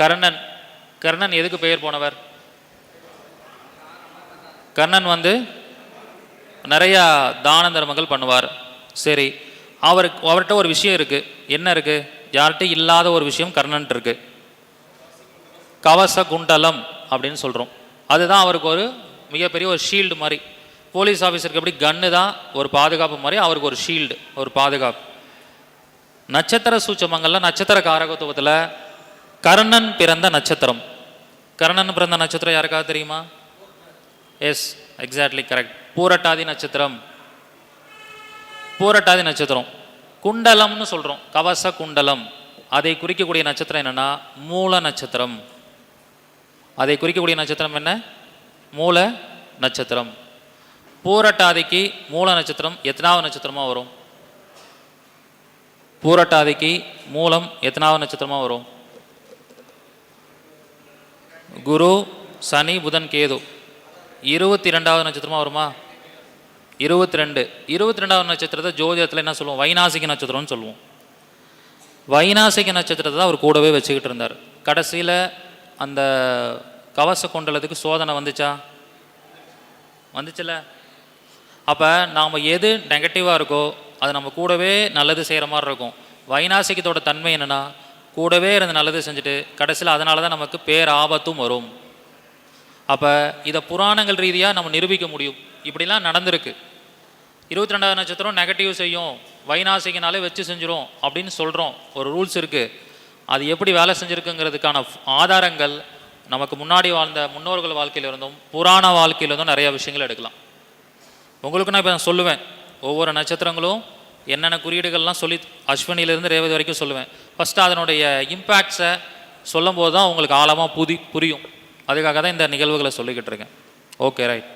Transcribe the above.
கர்ணன். கர்ணன் எதுக்கு பெயர் போனவர்? கர்ணன் வந்து நிறையா தான தர்மங்கள் பண்ணுவார். சரி அவருக்கு அவர்கிட்ட ஒரு விஷயம் இருக்குது என்ன இருக்குது யார்கிட்ட இல்லாத ஒரு விஷயம் கர்ணன் இருக்கு. கவச குண்டலம் அப்படின்னு சொல்கிறோம் அதுதான் அவருக்கு ஒரு மிகப்பெரிய ஒரு ஷீல்டு மாதிரி. போலீஸ் ஆஃபீஸருக்கு எப்படி கன்னு தான் ஒரு பாதுகாப்பு மாதிரி அவருக்கு ஒரு ஷீல்டு ஒரு பாதுகாப்பு. நட்சத்திர சூச்சமங்கள்ல நட்சத்திர காரகத்துவத்தில் கர்ணன் பிறந்த நட்சத்திரம். கர்ணன் பிறந்த நட்சத்திரம் யாருக்காவது தெரியுமா? எஸ் எக்ஸாக்ட்லி கரெக்ட் பூரட்டாதி நட்சத்திரம். பூரட்டாதி நட்சத்திரம். குண்டலம்னு சொல்கிறோம் கவச குண்டலம். அதை குறிக்கக்கூடிய நட்சத்திரம் என்னென்னா மூல நட்சத்திரம். அதை குறிக்கக்கூடிய நட்சத்திரம் என்ன? மூல நட்சத்திரம். பூரட்டாதிக்கு மூல நட்சத்திரம் எத்தனாவது நட்சத்திரமாக வரும்? பூரட்டாதிக்கு மூலம் எத்தனாவது நட்சத்திரமாக வரும்? குரு சனி புதன் கேது. இருபத்தி ரெண்டாவது நட்சத்திரமா வருமா? இருபத்தி ரெண்டு இருபத்தி ரெண்டாவது நட்சத்திரத்தை ஜோதிடத்தில் என்ன சொல்லுவோம்? வைநாசிக நட்சத்திரம்னு சொல்லுவோம். வைநாசிக நட்சத்திரத்தை தான் அவர் கூடவே வச்சுக்கிட்டு இருந்தார். கடைசியில் அந்த கவச கொண்டலத்துக்கு சோதனை வந்துச்சா? வந்துச்சுல. அப்போ நாம் எது நெகட்டிவாக இருக்கோ அது நம்ம கூடவே நல்லது செய்கிற மாதிரி இருக்கும். வைநாசிகத்தோட தன்மை என்னென்னா கூடவே இருந்து நல்லது செஞ்சுட்டு கடைசியில் அதனால தான் நமக்கு பேர் ஆபத்தும் வரும். அப்போ இதை புராணங்கள் ரீதியாக நம்ம நிரூபிக்க முடியும். இப்படிலாம் நடந்திருக்கு. இருபத்தி ரெண்டாவது நட்சத்திரம் நெகட்டிவ் செய்யும். வைநாசிகனாலே வச்சு செஞ்சிடும் அப்படின்னு சொல்கிறோம் ஒரு ரூல்ஸ் இருக்குது அது எப்படி வேலை செஞ்சுருக்குங்கிறதுக்கான ஆதாரங்கள் நமக்கு முன்னாடி வாழ்ந்த முன்னோர்கள் வாழ்க்கையில இருந்தும் புராண வாழ்க்கையில இருந்தும் நிறையா விஷயங்கள் எடுக்கலாம். உங்களுக்கு நான் இப்போ நான் சொல்லுவேன். ஒவ்வொரு நட்சத்திரங்களும் என்னென்ன குறியீடுகள்லாம் சொல்லி அஸ்வினியிலேருந்து ரேவதி வரைக்கும் சொல்லுவேன். ஃபஸ்ட்டு அதனுடைய இம்பேக்ட்ஸை சொல்லும்போது தான் உங்களுக்கு ஆழமாக புதி புரியும். அதுக்காக தான் இந்த நிகழ்வுகளை சொல்லிக்கிட்டு இருக்கேன். Okay right